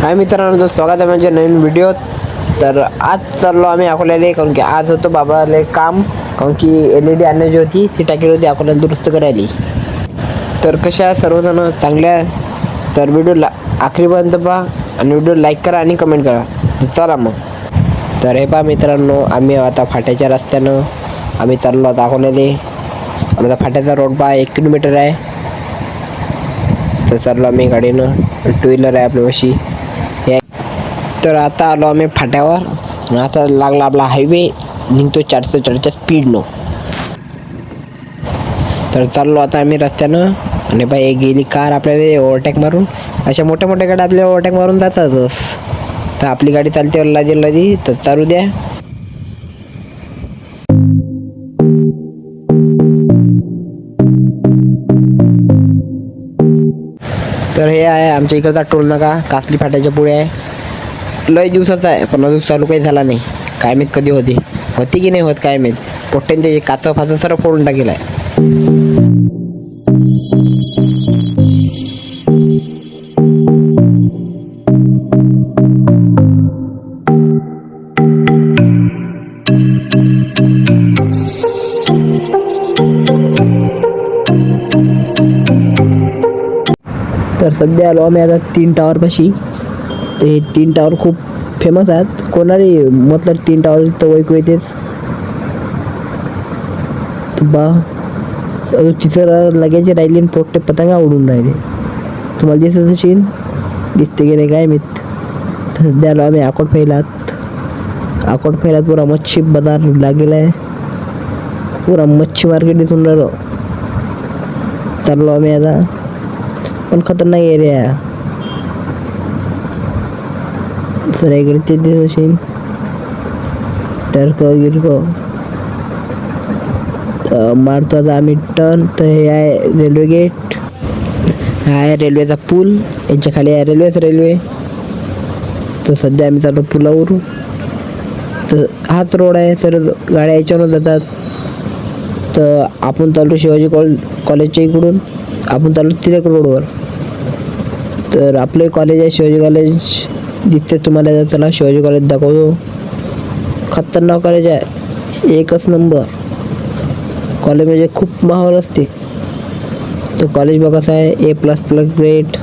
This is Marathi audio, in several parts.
हाय मित्रांनो स्वागत आहे माझ्या नवीन व्हिडिओत. तर आज चाललो आम्ही अकोल्याला कारण की आज होतो बाबाले काम कारण की एल ई डी आणण्याची होती ती टाकली होती अकोल्याला दुरुस्त करायली. तर कशा सर्वजण? चांगल्या आहे? तर व्हिडिओ ला आखरीपर्यंत पहा आणि व्हिडिओ लाईक करा आणि कमेंट करा. तर चला मग. तर हे पहा मित्रांनो आम्ही आता फाट्याच्या रस्त्यानं आम्ही चाललो आता अकोल्याला. आमचा फाट्याचा रोड पहा एक किलोमीटर आहे. तर चाललो आम्ही गाडीनं. टू व्हीलर आहे आपल्यापाशी. तर आता आलो आम्ही फाट्यावर. आता लागला आपला हायवे निघतो चारशे चारच्या स्पीडनं तर चाललो आता आम्ही रस्त्यानं. आणि बाई एक गेली कार आपल्याला ओव्हरटेक मारून. अशा मोठ्या मोठ्या गाड्या आपल्याला ओव्हरटेक मारून जातातच तर आपली गाडी चालते लादी लाजी. तर चालू द्या. तर हे आहे आमच्या इकडचा टोल नाका. कासली फाट्याच्या पुढे आहे. लय दिवसाचा आहे पण अजून चालू काही झाला नाही. काय माहीत कधी होते. होती की नाही होत काय माहीत. पोट्ट्याने त्याचे काचा फाचा सर्व फोडून टाकेला आहे. तर सध्या आलो आम्ही आता तीन टावरपाशी ते तीन टावर खूप फेमस आहेत. कोणारी म्हटलं तीन टावर तर ऐकू येतेच बा अजून लगेच राहिली राहिले आणि पोट्टे पतंगा उडून राहिले. तुम्हाला दिसत असेल? दिसते की नाही काय मीत तसं सध्या आम्ही अकोट फैलात अकोट फैलात पुरा मच्छी बाजार लागेला आहे. पुरा मच्छी मार्केट इथून राहिलो चाललो आम्ही आता. पण खतरनाक एरिया आहे. सर इकडे ते असेल टर्क गिरक. मारतो आता आम्ही टर्न तर हे आहे रेल्वे गेट हा आहे रेल्वेचा पूल. याच्या खाली आहे रेल्वेच रेल्वे तर सध्या आम्ही चालू पुलावर तर हाच रोड आहे तर गाड्या याच्यावरून जातात. तर आपण चालू शिवाजी कॉल कॉलेजच्या इकडून. आपण चाललो तिलक रोडवर तर आपले कॉलेज आहे शिवाजी कॉलेज जिथे तुम्हाला चला शिवाजी कॉलेज दाखवतो खतरनाक कॉलेज आहे. एकच नंबर कॉलेज म्हणजे खूप माहोल असते. तो कॉलेज बघा कसं आहे ए प्लस प्लस ग्रेड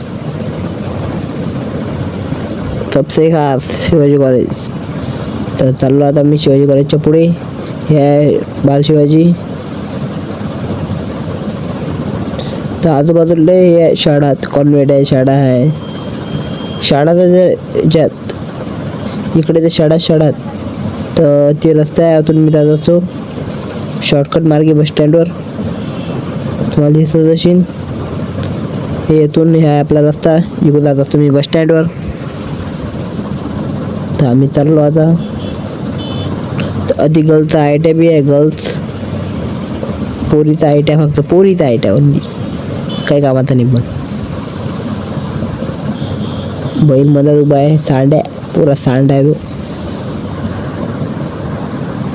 सबसे खास शिवाजी कॉलेज तर चाललो आता मी शिवाजी कॉलेजच्या पुढे. हे आहे बाल शिवाजी. तर आजूबाजूला हे आहे शाळा कॉन्व्हेट आहे शाळा आहे. शाळा तर ज्यात इकडे ते शाळा शाळात तर ते रस्ता आहे आतून मी जात असतो. शॉर्टकट मार्गे बस स्टँडवर तुम्हाला दिसत असेल. हे येथून हे आपला रस्ता इकडून जात असतो मी बस स्टँडवर तर आम्ही चाललो आता. तर अति गर्ल्स आय टी बी आहे गर्ल्स पोरीचा आय टी फक्त पोरीचा आय टी ओनली काही कामाचा नाही पण. बैल मधात उभा आहे सांड आहे पुरा सांड आहे तो.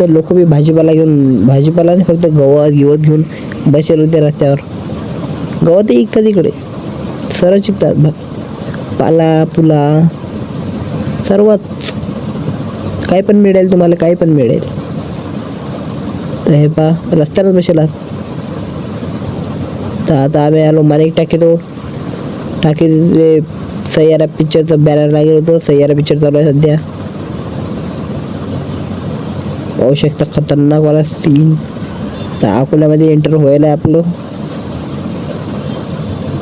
तर लोक बी भाजीपाला घेऊन भाजीपाला नाही फक्त गवत गिवत घेऊन बसेल होते रस्त्यावर. गवतही विकतात इकडे. सर्व शिकतात भा पाला पुला सर्वच. काही पण मिळेल तुम्हाला काही पण मिळेल. तर हे पा रस्त्यानंच बसेल तर आता आम्ही आलो माणिक टाकी तो टाकी सय्यारा पिक्चरचं बॅनर लागेल होतं सय्यारा पिक्चर चालू आहे सध्या पाहू शकता खतरनाक वाला सीन तर अकोल्यामध्ये एंटर व्हायला आहे आपलं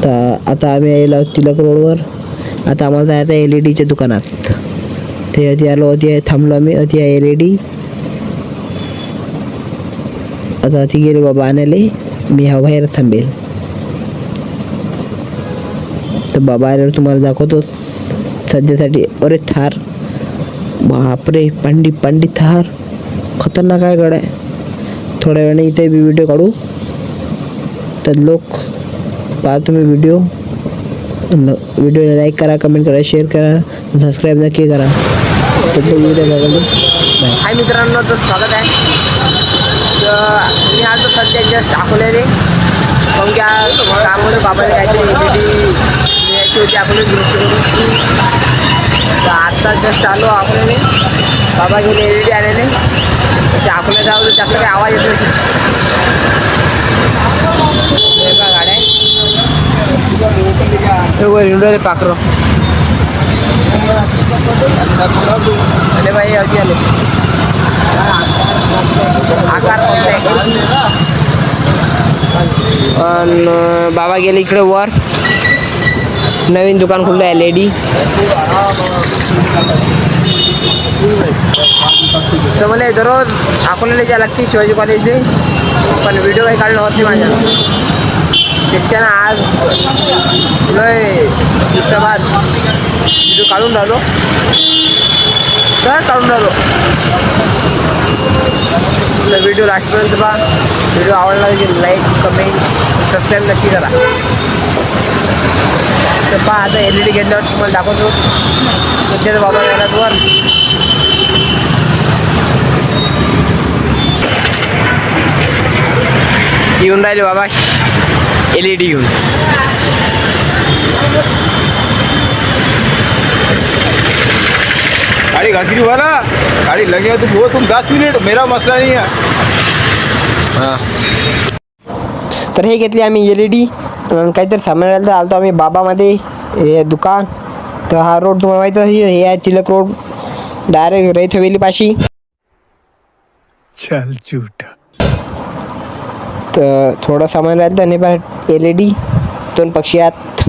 तर आता आम्ही यायला आहोत तिलक रोडवर आता आम्हाला जायचं आहे एल ई डीच्या दुकानात ते अति आलो अति थांबलो आम्ही अति आहे एल ई डी आता अति गेलो बाबा आणायला मी हा बाहेर थांबेल तर बाबा आल्यावर तुम्हाला दाखवतो. सध्यासाठी अरे थार. बापरे पांडी पांडी थार. खतरनाक आहे गड आहे थोड्या वेळाने इथे बी व्हिडिओ काढू. तर लोक पहा तुम्ही व्हिडिओ व्हिडिओला लाईक करा कमेंट करा शेअर करा सबस्क्राईब नक्की करा. तर तो व्हिडिओ बघा हाय मित्रांनो तर स्वागत आहे. तर मी आज सध्या जस्ट दाखवलेले. पण त्या बाबाने काम काहीतरी घ्यायची होती आता जस्ट आलो बाबा गेले एल डी आलेले अकोला जाऊ तर त्यातला काही आवाज़ येत नाही गाड्या वर अरे भाई अगदी आले आकार बाबा गेले इकडे वर नवीन दुकान खुललं एल ई डी तर मला दररोज अकोल्याला जायला लागते शिवाजी कॉलेजचे पण व्हिडिओ काही काढला होती माझ्या त्याच्यानं आज लय दिवसाबाद व्हिडिओ काढून राहिलो. तर काढून राहिलो. व्हिडिओ लास्टपर्यंत पहा. व्हिडिओ आवडला की लाईक कमेंट सबस्क्राईब नक्की करा. तर पहा आता एल ई डी घेतल्यावर तुम्हाला दाखवतो. सध्याचा बाबा गेला वर येऊन राहिले बाबा. एल ई डी घेऊन. गाड़ी घसरी वाला गाड़ी लगे तो वो तुम दस मिनट. मेरा मसला नहीं है. तर हे घेतले आम्ही एल ई डी काहीतरी सामान राहिलं तर आलतो आम्ही बाबामध्ये हे दुकान. तर हा रोड तुम्हाला माहीत हे आहे तिलक रोड. डायरेक्ट रैत हवेलीपाशी. चल झूठा. तर थोडं सामान राहिलं तर नाही बा एल ई डी दोन पक्षी आहेत.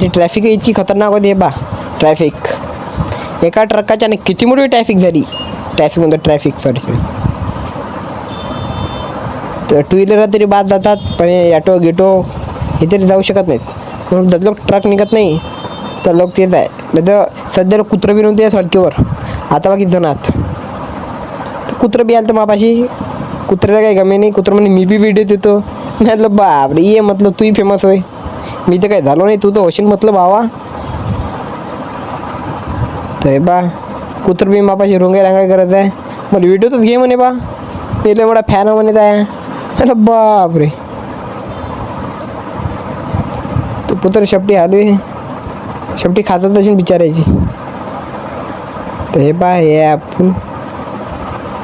ती ट्रॅफिक इतकी खतरनाक होती हे बा ट्रॅफिक एका ट्रकाच्या किती मोठी ट्रॅफिक झाली? ट्रॅफिक म्हणतो ट्रॅफिक सॉरी सॉरी तर टू व्हीलर तरी बाद जातात पण ॲटो गिटो हे तरी जाऊ शकत नाहीत. म्हणून लोक ट्रक निघत नाही तर लोक तेच आहे. नाही तर सध्या लोक कुत्रं बी नव्हते सडकीवर. आता बाकी जण आहात तर कुत्रं बी आलं तर मापाशी. कुत्र्याला काही गमे नाही. कुत्रं म्हणे मी बी व्हिडिओ देतो. मी म्हटलं बापरे ये म्हटलं तूही फेमस होय. मी तर काही झालो नाही. तू तर होशील म्हटलं भावा. तर बा कुत्र बी मापाशी रोंगाई रांगाई करत आहे. मला व्हिडिओतच घे म्हणे बा मी लय मोठा फॅन म्हणे आहे अरे बापरे तो पुत्र शेपटी आलो आहे शेपटी खातच असेल बिचारायची तर हे बा हे आपण.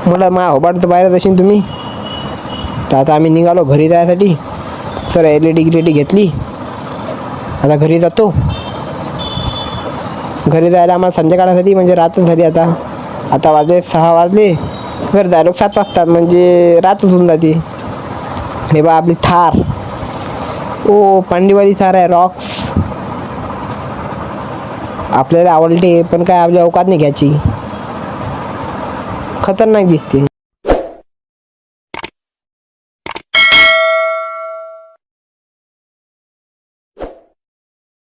मला मा होबाळ तर बाहेरच असेल तुम्ही. तर आता आम्ही निघालो घरी जायसाठी. सर एल ई डी गिलेडी घेतली. आता घरी जातो. घरी जायला आम्हाला संध्याकाळसाठी म्हणजे रातच झाली आता. आता वाजले सहा वाजले. घर जायला सात वाजतात म्हणजे रातच होऊन जाते. आणि बा आपली थार. ओ पांडीवाली सार आहे रॉक्स आपल्याला आवडते पण काय आपल्या अवकात नाही घ्यायची. खतरनाक दिसते.